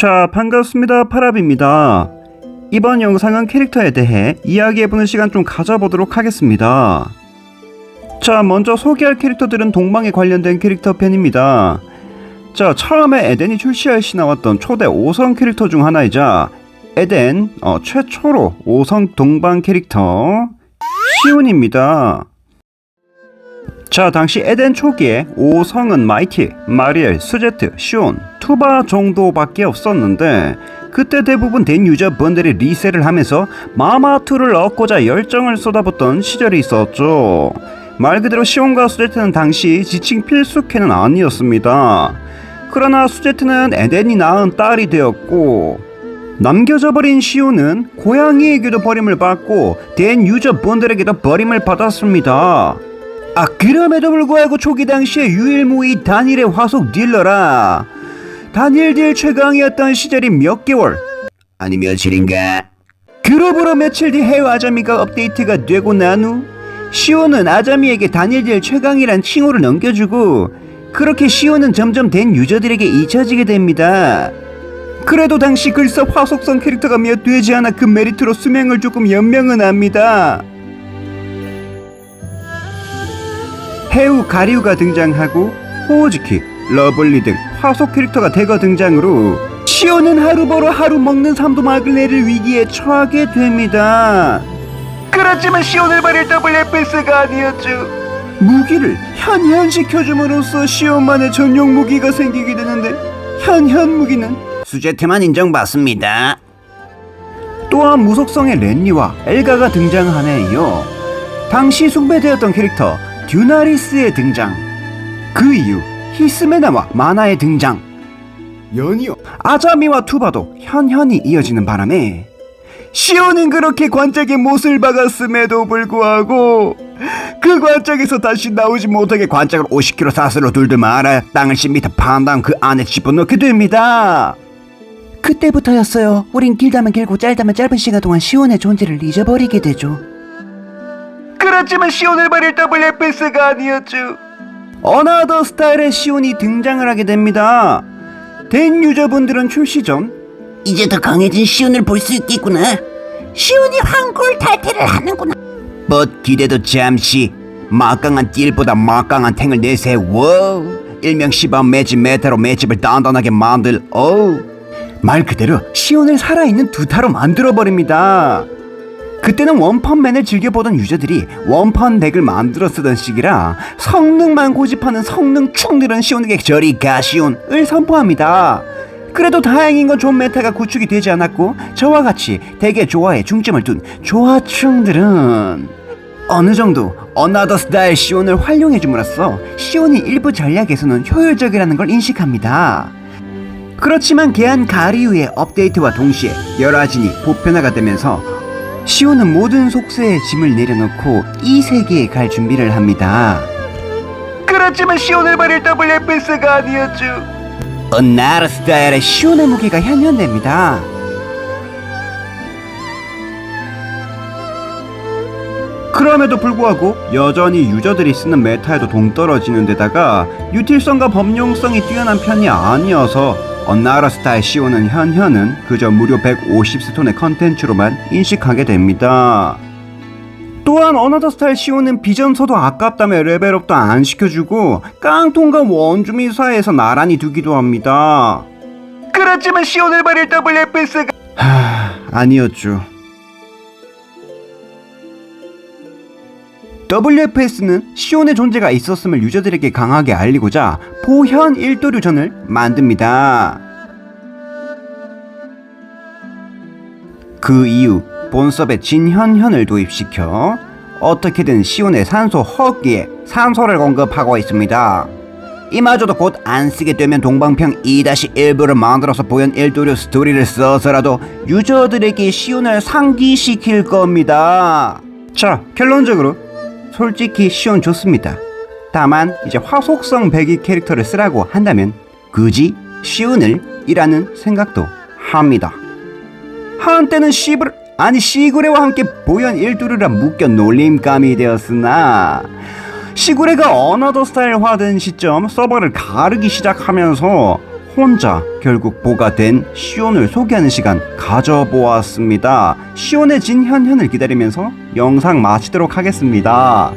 자, 반갑습니다. 파랍입니다. 이번 영상은 캐릭터에 대해 이야기해보는 시간 좀 가져보도록 하겠습니다. 자, 먼저 소개할 캐릭터들은 동방에 관련된 캐릭터 편입니다. 자, 처음에 에덴이 출시할 시 나왔던 초대 5성 캐릭터 중 하나이자 에덴 어, 최초로 5성 동방 캐릭터 시온입니다. 자, 당시 에덴 초기에 5성은 마이티, 마리엘, 스제트, 시온, 투바 정도밖에 없었는데 그때 대부분 된 유저분들이 리셋을 하면서 마마2를 얻고자 열정을 쏟아붓던 시절이 있었죠. 말 그대로 시온과 수제트는 당시 지칭 필수캐는 아니었습니다. 그러나 수제트는 에덴이 낳은 딸이 되었고 남겨져 버린 시온은 고양이에게도 버림을 받고 된 유저분들에게도 버림을 받았습니다. 아 그럼에도 불구하고 초기 당시에 유일무이 단일의 화속 딜러라 단일 딜 최강이었던 시절이 몇 개월? 아니 며칠인가? 그룹으로 며칠 뒤 해외 아자미가 업데이트가 되고 난 후 시오는 아자미에게 단일 딜 최강이란 칭호를 넘겨주고 그렇게 시오는 점점 된 유저들에게 잊혀지게 됩니다. 그래도 당시 글쎄 화속성 캐릭터가 몇 되지 않아 그 메리트로 수명을 조금 연명은 합니다. 해우 가리우가 등장하고 호우즈키, 러블리 등 화속 캐릭터가 대거 등장으로 시오는 하루 벌어 하루 먹는 삼도 막을 내릴 위기에 처하게 됩니다. 그렇지만 시온을 버릴 WFS가 아니었죠. 무기를 현현시켜줌으로써 시온만의 전용 무기가 생기게 되는데 현현 무기는 수제트만 인정받습니다. 또한 무속성의 렌리와 엘가가 등장하네요. 당시 숭배되었던 캐릭터 듀나리스의 등장. 그 이후 히스메나와 마나의 등장. 연이어 아자미와 투바도 현현이 이어지는 바람에 시오는 그렇게 관짝에 못을 박았음에도 불구하고 그 관짝에서 다시 나오지 못하게 관짝을 50km 사슬로 둘들 말아 땅을 10m 판당 그 안에 집어넣게 됩니다. 그때부터였어요. 우린 길다면 길고 짧다면 짧은 시간 동안 시온의 존재를 잊어버리게 되죠. 그렇지만 시온을 버릴 WFS가 아니었죠. 어나더 스타일의 시온이 등장을 하게 됩니다. 된 유저분들은 출시 전 이제 더 강해진 시온을 볼 수 있겠구나. 시온이 황골 탈퇴를 하는구나. 뭐 기대도 잠시 막강한 딜보다 막강한 탱을 내세워 일명 시바 매집 메타로 매집을 단단하게 만들 어우 말 그대로 시온을 살아있는 두타로 만들어버립니다 그때는 원펀맨을 즐겨보던 유저들이 원펀 덱을 만들어 쓰던 시기라 성능만 고집하는 성능 축 늘은 시온에게 저리 가시온을 선포합니다 그래도 다행인 건 존 메타가 구축이 되지 않았고 저와 같이 덱의 조화에 중점을 둔 조화충들은 어느 정도 어나더 스타일 시온을 활용해 줌으로써 시온이 일부 전략에서는 효율적이라는 걸 인식합니다. 그렇지만 개한 가리우의 업데이트와 동시에 열화진이 보편화가 되면서 시온은 모든 속세의 짐을 내려놓고 이 세계에 갈 준비를 합니다. 그렇지만 시온을 버릴 WFS가 아니었죠. 어나더 스타일의 시온의 무기가 현현됩니다. 그럼에도 불구하고 여전히 유저들이 쓰는 메타에도 동떨어지는 데다가 유틸성과 범용성이 뛰어난 편이 아니어서 언나라 스타일 시오는 현현은 그저 무료 150스톤의 컨텐츠로만 인식하게 됩니다. 또한 어나더 스타일 시오는 비전서도 아깝다며 레벨업도 안 시켜주고 깡통과 원주민 사이에서 나란히 두기도 합니다. 그렇지만 버릴 WFS가 하... 아니었죠. WFS는 시온의 존재가 있었음을 유저들에게 강하게 알리고자 보현 일도류전을 만듭니다. 그 이후 본섭에 진현현을 도입시켜 어떻게든 시온의 산소 허기에 산소를 공급하고 있습니다. 이마저도 곧 안 쓰게 되면 동방평 2-1부를 만들어서 보현 일도류 스토리를 써서라도 유저들에게 시온을 상기시킬 겁니다. 자, 결론적으로 솔직히 시온 좋습니다. 다만 이제 화속성 배기 캐릭터를 쓰라고 한다면 굳이 시온을 이라는 생각도 합니다. 한때는 시브르 아니 시구레와 함께 보현 일두르라 묶여 놀림감이 되었으나 시구레가 어나더 스타일화된 시점 서버를 가르기 시작하면서 혼자 결국 보가 된 시온을 소개하는 시간 가져보았습니다. 시온의 진 현현을 기다리면서 영상 마치도록 하겠습니다.